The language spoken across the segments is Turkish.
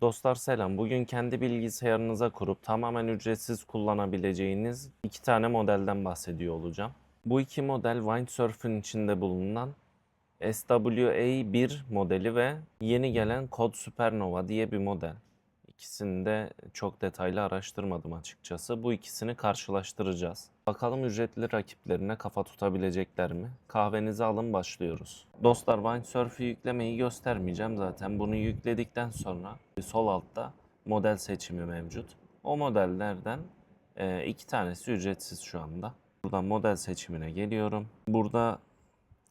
Dostlar selam. Bugün kendi bilgisayarınıza kurup tamamen ücretsiz kullanabileceğiniz iki tane modelden bahsediyor olacağım. Bu iki model Windsurf'ın içinde bulunan SWA1 modeli ve yeni gelen Code Supernova diye bir model. İkisini de çok detaylı araştırmadım açıkçası. Bu ikisini karşılaştıracağız. Bakalım ücretli rakiplerine kafa tutabilecekler mi? Kahvenizi alın başlıyoruz. Dostlar Windsurf'ü yüklemeyi göstermeyeceğim zaten. Bunu yükledikten sonra sol altta model seçimi mevcut. O modellerden e, iki tanesi ücretsiz şu anda. Buradan model seçimine geliyorum. Burada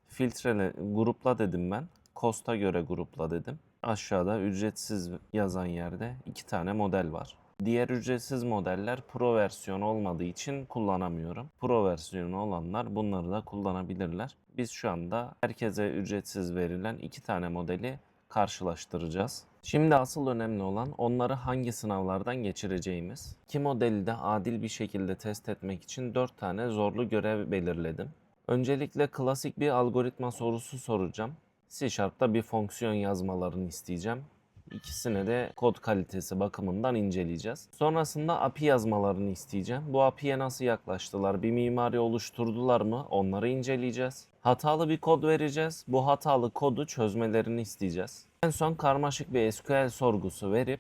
filtrele grupla dedim ben. Costa göre grupla dedim. Aşağıda ücretsiz yazan yerde iki tane model var. Diğer ücretsiz modeller Pro versiyon olmadığı için kullanamıyorum. Pro versiyonu olanlar bunları da kullanabilirler. Biz şu anda herkese ücretsiz verilen iki tane modeli karşılaştıracağız. Şimdi asıl önemli olan onları hangi sınavlardan geçireceğimiz. İki modeli de adil bir şekilde test etmek için 4 tane zorlu görev belirledim. Öncelikle klasik bir algoritma sorusu soracağım. C Sharp'ta bir fonksiyon yazmalarını isteyeceğim. İkisine de kod kalitesi bakımından inceleyeceğiz. Sonrasında API yazmalarını isteyeceğim. Bu API'ye nasıl yaklaştılar? Bir mimari oluşturdular mı? Onları inceleyeceğiz. Hatalı bir kod vereceğiz. Bu hatalı kodu çözmelerini isteyeceğiz. En son karmaşık bir SQL sorgusu verip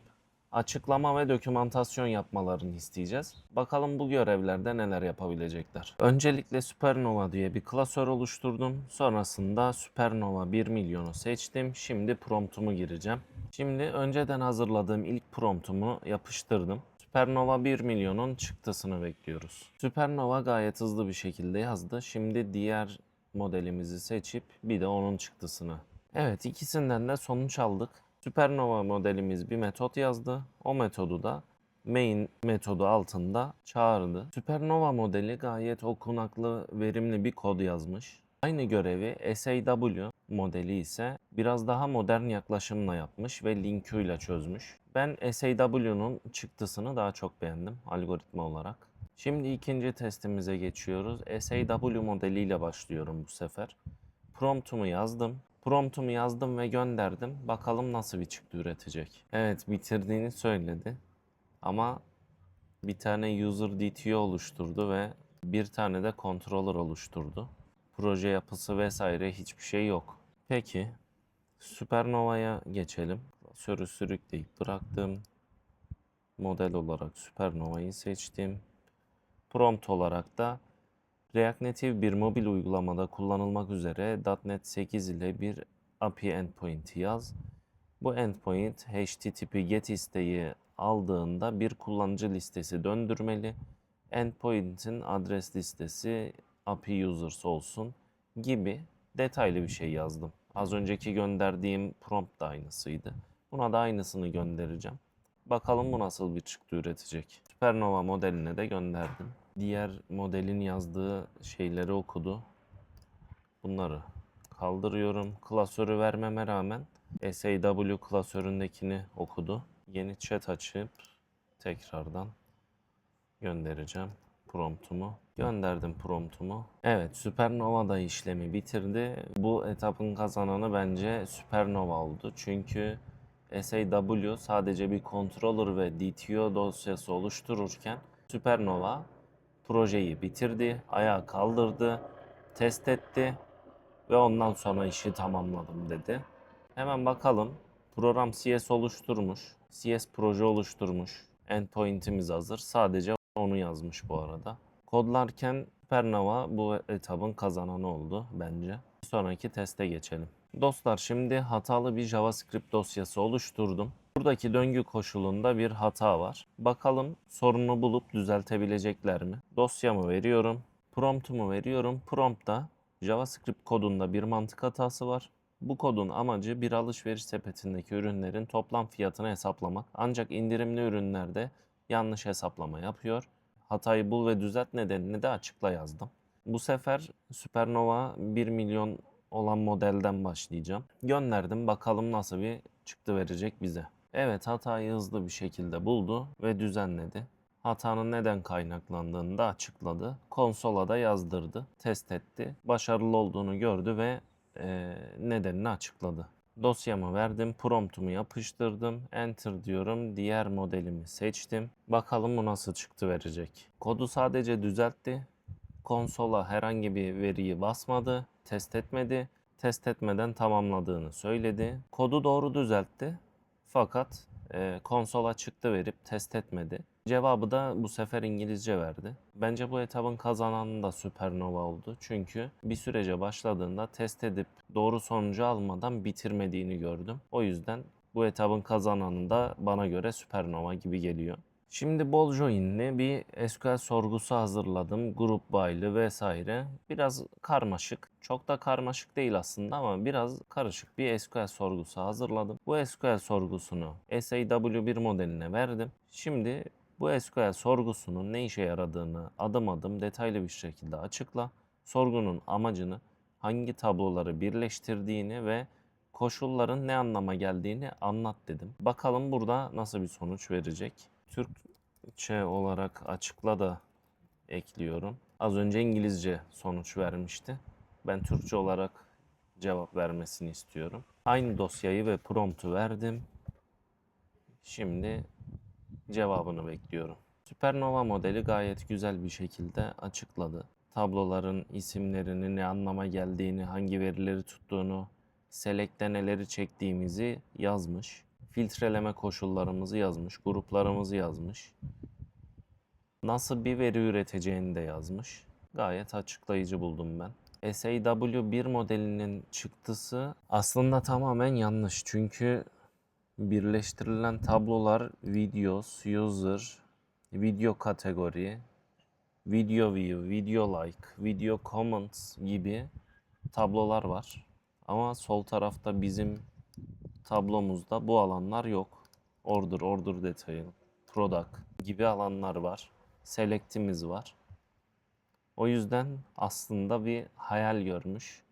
açıklama ve dokümantasyon yapmalarını isteyeceğiz. Bakalım bu görevlerde neler yapabilecekler. Öncelikle Supernova diye bir klasör oluşturdum. Sonrasında Supernova 1 milyonu seçtim. Şimdi promptumu gireceğim. Şimdi önceden hazırladığım ilk promptumu yapıştırdım. Supernova 1 milyonun çıktısını bekliyoruz. Supernova gayet hızlı bir şekilde yazdı. Şimdi diğer modelimizi seçip bir de onun çıktısını. Evet ikisinden de sonuç aldık. Supernova modelimiz bir metot yazdı. O metodu da main metodu altında çağırdı. Supernova modeli gayet okunaklı, verimli bir kod yazmış. Aynı görevi SAW modeli ise biraz daha modern yaklaşımla yapmış ve linküyle çözmüş. Ben SAW'nun çıktısını daha çok beğendim algoritma olarak. Şimdi ikinci testimize geçiyoruz. SAW modeliyle başlıyorum bu sefer. Promptumu yazdım. Promptumu yazdım ve gönderdim. Bakalım nasıl bir çıktı üretecek. Evet bitirdiğini söyledi. Ama bir tane user DTO oluşturdu ve bir tane de controller oluşturdu. Proje yapısı vesaire hiçbir şey yok. Peki Supernova'ya geçelim. Sörü sürükleyip bıraktım. Model olarak Supernova'yı seçtim. Prompt olarak da React Native bir mobil uygulamada kullanılmak üzere .NET 8 ile bir API endpoint yaz. Bu endpoint HTTP GET isteği aldığında bir kullanıcı listesi döndürmeli. Endpoint'in adres listesi API users olsun gibi detaylı bir şey yazdım. Az önceki gönderdiğim prompt da aynısıydı. Buna da aynısını göndereceğim. Bakalım bu nasıl bir çıktı üretecek. Supernova modeline de gönderdim. Diğer modelin yazdığı şeyleri okudu. Bunları kaldırıyorum. Klasörü vermeme rağmen SAW klasöründekini okudu. Yeni chat açıp tekrardan göndereceğim promptumu. Gönderdim promptumu. Evet Supernova da işlemi bitirdi. Bu etapın kazananı bence Supernova oldu. Çünkü SAW sadece bir controller ve DTO dosyası oluştururken Supernova projeyi bitirdi, ayağa kaldırdı, test etti ve ondan sonra işi tamamladım dedi. Hemen bakalım. Program CS oluşturmuş. CS proje oluşturmuş. Endpoint'imiz hazır. Sadece onu yazmış bu arada. Kodlarken Supernova bu etabın kazananı oldu bence. Bir sonraki teste geçelim. Dostlar şimdi hatalı bir JavaScript dosyası oluşturdum. Buradaki döngü koşulunda bir hata var. Bakalım sorunu bulup düzeltebilecekler mi? Dosyamı veriyorum. Promptumu veriyorum. Prompt'ta JavaScript kodunda bir mantık hatası var. Bu kodun amacı bir alışveriş sepetindeki ürünlerin toplam fiyatını hesaplamak. Ancak indirimli ürünlerde yanlış hesaplama yapıyor. Hatayı bul ve düzelt nedenini de açıkla yazdım. Bu sefer Supernova 1 milyon olan modelden başlayacağım. Gönderdim bakalım nasıl bir çıktı verecek bize. Evet hatayı hızlı bir şekilde buldu ve düzenledi. Hatanın neden kaynaklandığını da açıkladı. Konsola da yazdırdı. Test etti. Başarılı olduğunu gördü ve e, nedenini açıkladı. Dosyamı verdim, promptumu yapıştırdım, enter diyorum, diğer modelimi seçtim. Bakalım bu nasıl çıktı verecek. Kodu sadece düzeltti. Konsola herhangi bir veriyi basmadı, test etmedi. Test etmeden tamamladığını söyledi. Kodu doğru düzeltti. Fakat e, konsola çıktı verip test etmedi. Cevabı da bu sefer İngilizce verdi. Bence bu etabın kazananı da Supernova oldu. Çünkü bir sürece başladığında test edip doğru sonucu almadan bitirmediğini gördüm. O yüzden bu etabın kazananı da bana göre Supernova gibi geliyor. Şimdi bol join'li bir SQL sorgusu hazırladım. Grup by'lı vesaire. Biraz karmaşık. Çok da karmaşık değil aslında ama biraz karışık bir SQL sorgusu hazırladım. Bu SQL sorgusunu SAW1 modeline verdim. Şimdi bu SQL sorgusunun ne işe yaradığını adım adım detaylı bir şekilde açıkla. Sorgunun amacını, hangi tabloları birleştirdiğini ve koşulların ne anlama geldiğini anlat dedim. Bakalım burada nasıl bir sonuç verecek. Türkçe olarak açıkla da ekliyorum. Az önce İngilizce sonuç vermişti. Ben Türkçe olarak cevap vermesini istiyorum. Aynı dosyayı ve promptu verdim. Şimdi cevabını bekliyorum. Supernova modeli gayet güzel bir şekilde açıkladı. Tabloların isimlerini, ne anlama geldiğini, hangi verileri tuttuğunu, select'te neleri çektiğimizi yazmış. Filtreleme koşullarımızı yazmış, gruplarımızı yazmış. Nasıl bir veri üreteceğini de yazmış. Gayet açıklayıcı buldum ben. SAW1 modelinin çıktısı aslında tamamen yanlış. Çünkü birleştirilen tablolar videos, user, video kategori, video view, video like, video comments gibi tablolar var. Ama sol tarafta bizim tablomuzda bu alanlar yok. Order, order detail, product gibi alanlar var. Select'imiz var. O yüzden aslında bir hayal görmüş.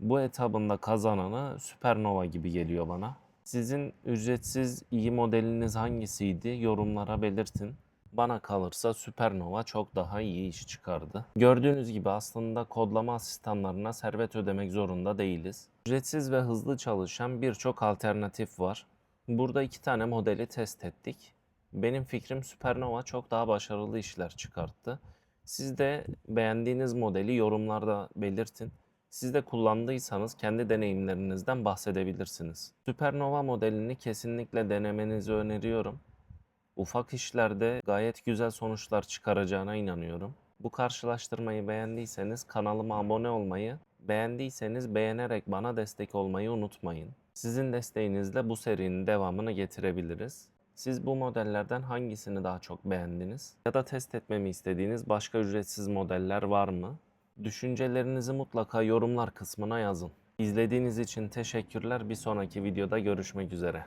Bu etabında kazananı Supernova gibi geliyor bana. Sizin ücretsiz iyi modeliniz hangisiydi? Yorumlara belirtin. Bana kalırsa Supernova çok daha iyi iş çıkardı. Gördüğünüz gibi aslında kodlama asistanlarına servet ödemek zorunda değiliz. Ücretsiz ve hızlı çalışan birçok alternatif var. Burada iki tane modeli test ettik. Benim fikrim Supernova çok daha başarılı işler çıkarttı. Siz de beğendiğiniz modeli yorumlarda belirtin. Siz de kullandıysanız kendi deneyimlerinizden bahsedebilirsiniz. Supernova modelini kesinlikle denemenizi öneriyorum. Ufak işlerde gayet güzel sonuçlar çıkaracağına inanıyorum. Bu karşılaştırmayı beğendiyseniz kanalıma abone olmayı, beğendiyseniz beğenerek bana destek olmayı unutmayın. Sizin desteğinizle bu serinin devamını getirebiliriz. Siz bu modellerden hangisini daha çok beğendiniz? Ya da test etmemi istediğiniz başka ücretsiz modeller var mı? Düşüncelerinizi mutlaka yorumlar kısmına yazın. İzlediğiniz için teşekkürler. Bir sonraki videoda görüşmek üzere.